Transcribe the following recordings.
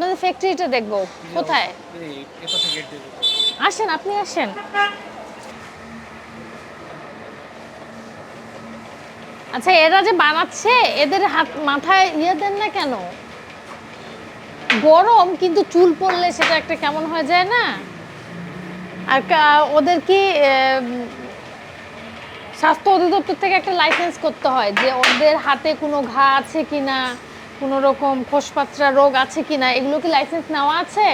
আপনাদের ফ্যাক্টরিটা দেখব। কোথায়। আসেন, আপনি আসেন। আচ্ছা এরা যে বানাচ্ছে, এদের হাত মাথায় ইয়ে দেন না কেন? গরম, কিন্তু চুল পড়লে সেটা একটা কেমন হয়ে যায় না? আর কা- ওদের কি স্বাস্থ্য অধিদপ্তর থেকে একটা লাইসেন্স করতে হয় যে ওদের হাতে কোনো ঘা আছে কিনা? কোনো রকম খোসপাত্রা রোগ আছে কি না এগুলো কি লাইসেন্স নেওয়া আছে।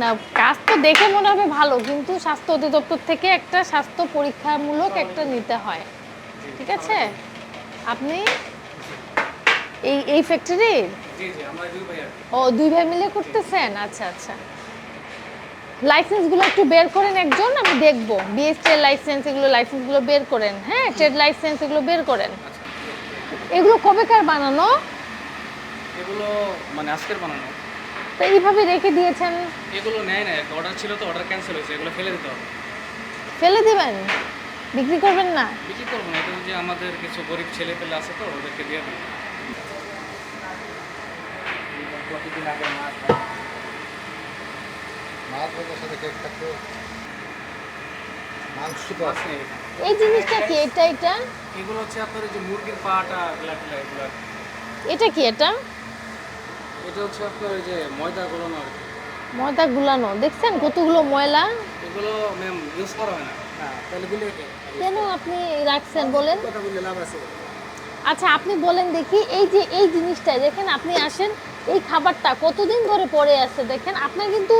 না, কাজ তো দেখে মনে হবে ভালো, কিন্তু স্বাস্থ্য অধিদপ্তর থেকে একটা স্বাস্থ্য পরীক্ষামূলক একটা নিতে হয়। ঠিক আছে? আপনি? এই এই ফ্যাক্টরি। ও, দুই ভাই মিলে করতেছেন? আচ্ছা আচ্ছা। লাইসেন্সগুলো একটু বের করেন একজন, আমি দেখব। বিএসটি লাইসেন্স এগুলো লাইসেন্সগুলো বের করেন। হ্যাঁ ট্রেড লাইসেন্স এগুলো বের করেন। এগুলো কবেকার বানানো? এগুলো মানে আজকের বানানো। তো এইভাবে রেখে দিয়েছেন? এগুলো নেয় না অর্ডার ছিল তো অর্ডার ক্যান্সেল হয়েছে এগুলো ফেলে দিতে হবে। ফেলে দিবেন? বিক্রি করবেন না? বিক্রি করব না এটা যে আমাদের কিছু গরিব ছেলে পেলে আছে তো ওদেরকে দিয়ে দেবো। প্রতিদিন আগে মাছ মাছ ভাজার সাথে কেক থাকতো। মাংস তো আছে। এই জিনিসটা কি? এটা এটা? এগুলো হচ্ছে আপনার যে মুরগির পাটা এগুলা টেলা এগুলো। এটা কি এটা? এটা হচ্ছে আপনার যে ময়দা গুলো আর কি। ময়দা গুলানো। দেখছেন কতগুলো ময়লা? এগুলো ম্যাম ইউজ করা হয় না। হ্যাঁ। তাহলে দিলে কেন আপনি রাখছেন বলেন? কথা বললে লাভ আছে। আচ্ছা আপনি বলেন দেখি এই যে এই জিনিসটা দেখেন আপনি আসেন এই খাবারটা কতদিন ধরে পড়ে আছে দেখেন? আপনার কিন্তু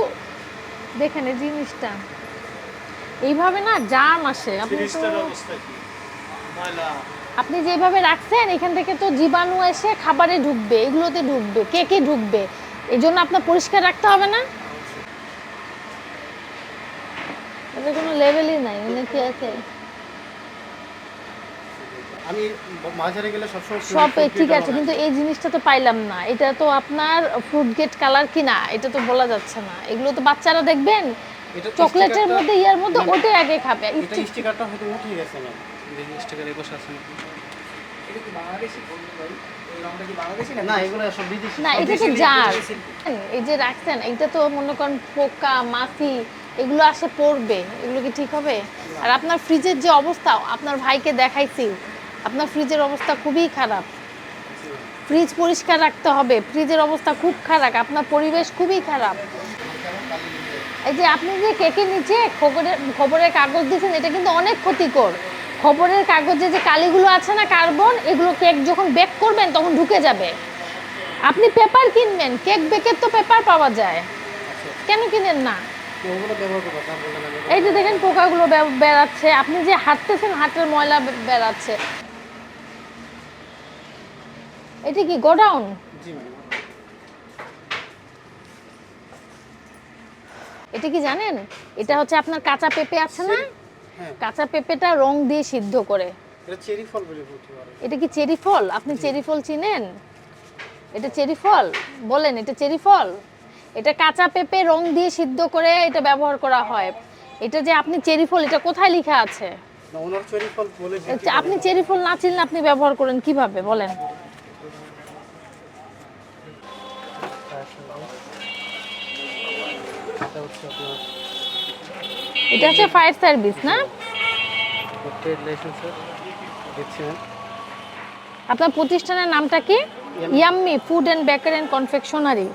দেখেন এই জিনিসটা। এইভাবে না জাম আসে। আপনি কি? আপনি যেভাবে রাখছেন এখান থেকে তো জীবাণু এসে খাবারে ঢুকবে এগুলোতে ঢুকবে কেকে ঢুকবে? এই জন্য আপনার পরিষ্কার রাখতে হবে না? এটা কোনো লেভেলই নাই মানে কি আছে? আমি মাঝারে গেলে সবসময় সব ঠিক আছে কিন্তু এই জিনিসটা তো পাইলাম না। এটা তো আপনার ফ্রুট গেট কালার কি না? এটা তো বলা যাচ্ছে না। এগুলো তো বাচ্চারা দেখবেন চকলেটের মধ্যে ইয়ার মধ্যে ওটাই আগে খাবে এটা স্টিকারটা হয়তো উঠে গেছে না? দেখি স্টিকার একুশ আছে নাকি? এটা কি বাংলাদেশি ভাই? এই রংটা কি বাংলাদেশি না এগুলো সব বিদেশি। না এটা তো জার? এই যে রাখছেন এইটা তো মনে করেন পোকা মাছি এগুলো আসে পড়বে এগুলো কি ঠিক হবে? আর আপনার ফ্রিজের যে অবস্থা আপনার ভাইকে দেখাইছি আপনার ফ্রিজের অবস্থা খুবই খারাপ। ফ্রিজ পরিষ্কার রাখতে হবে ফ্রিজের অবস্থা খুব খারাপ আপনার পরিবেশ খুবই খারাপ। এই যে আপনি যে কেকের নিচে খবরের খবরের কাগজ দিয়েছেন, এটা কিন্তু অনেক ক্ষতিকর। খবরের কাগজে যে কালিগুলো আছে না কার্বন, এগুলো কেক যখন বেক করবেন, তখন ঢুকে যাবে। আপনি পেপার কিনবেন, কেক বেকের তো পেপার পাওয়া যায়। কেন কিনেন না? এই যে দেখেন পোকাগুলো বেড়াচ্ছে, আপনি যে হাঁটতেছেন হাতের ময়লা বেড়াচ্ছে। এটা কি গোডাউন? জি এটা কি জানেন? এটা হচ্ছে আপনার কাঁচা পেঁপে আছে না? হ্যাঁ। কাঁচা পেঁপেটা রং দিয়ে সিদ্ধ করে। এটা কি চেরি ফল? আপনি চেরি ফল চিনেন? এটা চেরি ফল? বলেন এটা চেরি ফল? এটা কাঁচা পেঁপে রং দিয়ে সিদ্ধ করে এটা ব্যবহার করা হয়। এটা যে আপনি চেরি ফল এটা কোথায় লেখা আছে? আচ্ছা, আপনি চেরি ফল না চিনলে আপনি ব্যবহার করেন কীভাবে? বলেন। এটা হচ্ছে আপনার এটা হচ্ছে ফায়ার সার্ভিস না? ট্রেড লাইসেন্সের দিচ্ছেন আপনার প্রতিষ্ঠানের নামটা কি? Yummy food and bakery and confectionery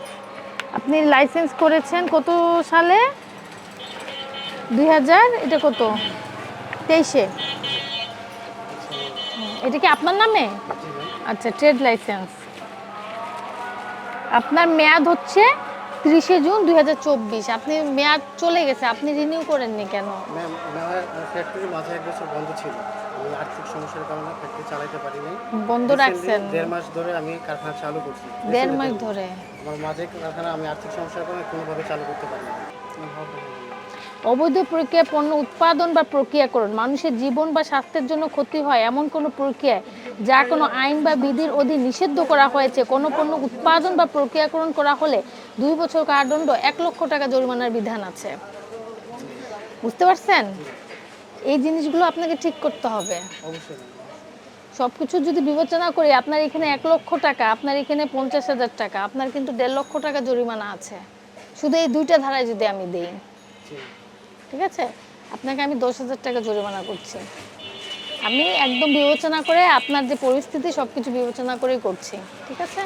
আপনি লাইসেন্স করেছেন কত সালে? দুই হাজার এটা কত? তেইশে। এটা কি আপনার নামে? আচ্ছা ট্রেড লাইসেন্স আপনার মেয়াদ হচ্ছে তিরিশে জুন দুই হাজার চব্বিশ। আপনি মেয়াদ চলে গেছে আপনি রিনিউ করেননি কেন? ম্যাম ফ্যাক্টরি মাঝে এক বছর বন্ধ ছিল। আমি আর্থিক সমস্যার কারণে ফ্যাক্টরি চালাতে পারিনি। বন্ধ রাখছেন? দেড় মাস ধরে আমি কারখানা চালু করছি। দেড় মাস ধরে? আমার মাঝে কারখানা আমি আর্থিক সমস্যার কারণে কোনোভাবে চালু করতে পারিনি। অবৈধ প্রক্রিয়া পণ্য উৎপাদন বা প্রক্রিয়াকরণ মানুষের জীবন বা স্বাস্থ্যের জন্য ক্ষতি হয় এমন কোনো প্রক্রিয়ায় যা কোনো আইন বা বিধির অধীন নিষিদ্ধ করা হয়েছে, কোনো পণ্য উৎপাদন বা প্রক্রিয়াকরণ করা হলে দুই বছর কারাদণ্ড এক লক্ষ টাকা জরিমানার বিধান আছে। বুঝতে পারছেন? এই জিনিসগুলো আপনাকে ঠিক করতে হবে। সবকিছু যদি বিবেচনা করি, আপনার এখানে এক লক্ষ টাকা, আপনার এখানে পঞ্চাশ হাজার টাকা, আপনার কিন্তু দেড় লক্ষ টাকা জরিমানা আছে। শুধু এই দুইটা ধারায় যদি আমি দিই, ঠিক আছে? আপনাকে আমি দশ হাজার টাকা জরিমানা করছি। আমি একদম বিবেচনা করে আপনার যে পরিস্থিতি সব কিছু বিবেচনা করেই করছি। ঠিক আছে?